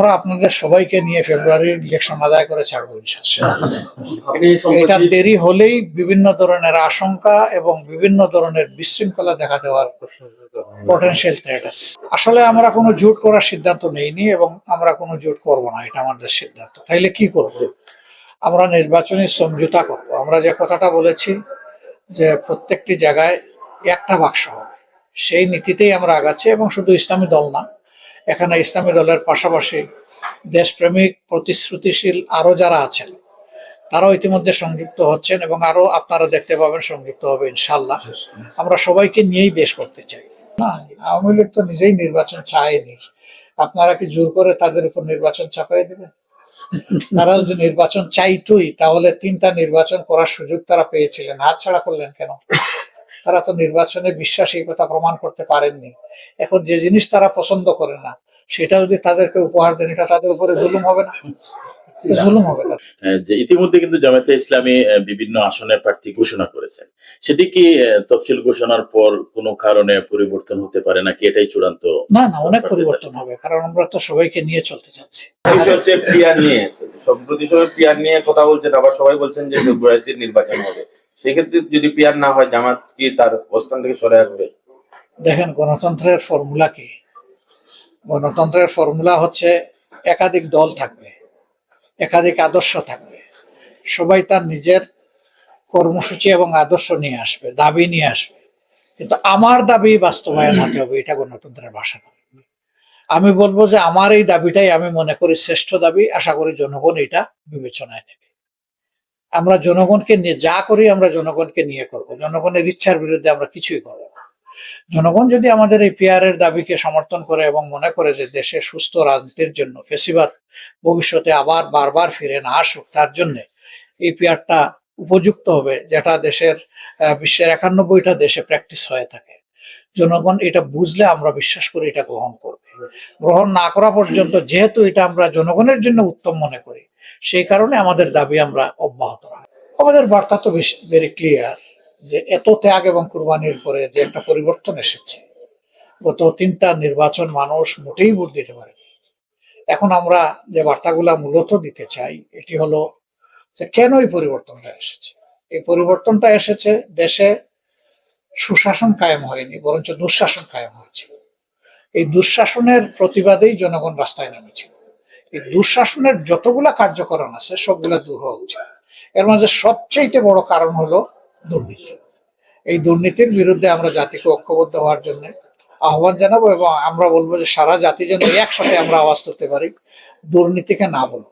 আমরা আপনাদের সবাইকে নিয়ে ফেব্রুয়ারির ইলেকশন আদায় করে ছাড়বো এটা দেরি হলেই বিভিন্ন ধরনের আশঙ্কা এবং বিভিন্ন ধরনের বিশৃঙ্খলা দেখা দেওয়ার পটেনশিয়াল থ্রেট আছে। আসলে আমরা কোনো জোট করার সিদ্ধান্ত নেইনি এবং আমরা কোনো জোট করব না এটা আমাদের সিদ্ধান্ত। তাইলে কি করব? আমরা নির্বাচনী সমঝোতা করব। আমরা যে কথাটা বলেছি যে প্রত্যেকটি জায়গায় একটা বাক্স হবে। সেই নীতিতেই আমরা আগাচ্ছি এবং শুধু ইসলামী দল না এখানে ইসলামী দলের পাশাপাশি দেশপ্রেমিক, প্রতিশ্রুতিশীল আরও যারা আছেন, তারাও ইতিমধ্যে সংযুক্ত হচ্ছেন এবং আরও আপনারা দেখতে পাবেন সংযুক্ত হবে ইনশাল্লাহ আমরা সবাইকে নিয়েই দেশ করতে চাই। না, আওয়ামী লীগ তো নিজেই নির্বাচন চায়নি। আপনারা কি জোর করে তাদের উপর নির্বাচন চাপাই দেবেন? তারা যদি নির্বাচন চাইতোই, তাহলে তিনটা নির্বাচন করার সুযোগ তারা পেয়েছিলেন। হাত ছাড়া করলেন কেন? তারা তো নির্বাচনে বিশ্বাস এই কথা প্রমাণ করতে পারেননি। এখন যে জিনিস তারা পছন্দ করে না সেটা যদি তাদেরকে উপহার দেন এটা তাদের উপরে জুলুম হবে না? জুলুম হবে না যে ইতিমধ্যে কিন্তু জামায়াতে ইসলামী বিভিন্ন আসনের প্রার্থী ঘোষণা করেছেন। সেটি কি তফসিল ঘোষণার পর কোনো কারণে পরিবর্তন হতে পারে নাকি এটাই চূড়ান্ত না না অনেক পরিবর্তন হবে কারণ আমরা তো সবাইকে নিয়ে চলতে চাচ্ছি। নিয়ে সম্প্রতি সময় পিয়ার নিয়ে কথা বলছেন আবার সবাই বলছেন যে ফেব্রুয়ারিতে নির্বাচন হবে। সেক্ষেত্রে যদি পিয়ার না হয়, জামাত কি তার অবস্থান থেকে সরে আসবে? দেখেন, গণতন্ত্রের ফর্মুলা কি? গণতন্ত্রের ফর্মুলা হচ্ছে একাধিক দল থাকবে, একাধিক আদর্শ থাকবে। সবাই তার নিজের কর্মসূচি এবং আদর্শ নিয়ে আসবে, দাবি নিয়ে আসবে। কিন্তু আমার দাবি বাস্তবায়ন হতে হবে, এটা গণতন্ত্রের ভাষা নয়। আমি বলব যে আমার এই দাবিটাই আমি মনে করি শ্রেষ্ঠ দাবি, আশা করি জনগণ এটা বিবেচনায় নেবে। আমরা জনগণকে নিয়ে যা করি, আমরা জনগণকে নিয়ে করব। জনগণের ইচ্ছার বিরুদ্ধে আমরা কিছুই করব না। জনগণ যদি আমাদের এই পিয়ারের দাবিকে সমর্থন করে এবং মনে করে যে দেশে সুস্থ রাজনীতির জন্য ফেসিবাদ ভবিষ্যতে আবার বারবার ফিরে না আসুক, তার জন্য এই পিয়ারটা উপযুক্ত হবে যেটা দেশের বিশ্বের একানব্বইটা দেশে প্র্যাকটিস হয়ে থাকে। জনগণ এটা বুঝলে আমরা বিশ্বাস করি এটা গ্রহণ করবে। গ্রহণ না করা পর্যন্ত যেহেতু এটা আমরা জনগণের জন্য উত্তম মনে করি সেই কারণে আমাদের দাবি আমরা অব্যাহত রাখব আমাদের বার্তা তো বেশ ভেরি ক্লিয়ার যে এত ত্যাগ এবং কুরবানির পরে যে একটা পরিবর্তন এসেছে, গত তিনটা নির্বাচন মানুষ মোটেই ভোট দিতে পারে এখন আমরা যে বার্তাগুলা মূলত দিতে চাই, এটি হলো যে কেন এই পরিবর্তনটা এসেছে? এই পরিবর্তনটা এসেছে দেশে সুশাসন কায়েম হয়নি, বরঞ্চ দুঃশাসন কায়েম হয়েছে এই দুঃশাসনের প্রতিবাদেই জনগণ রাস্তায় নেমেছিল। এই দুঃশাসনের যতগুলা কার্যকরণ আছে, সবগুলা দূর হওয়া উচিত। এর মাঝে সবচেয়ে বড় কারণ হলো দুর্নীতি। এই দুর্নীতির বিরুদ্ধে আমরা জাতিকে ঐক্যবদ্ধ হওয়ার জন্য আহ্বান জানাব এবং আমরা বলব যে সারা জাতি যেন একসাথে আমরা আওয়াজ করতে পারি, দুর্নীতিকে না বলব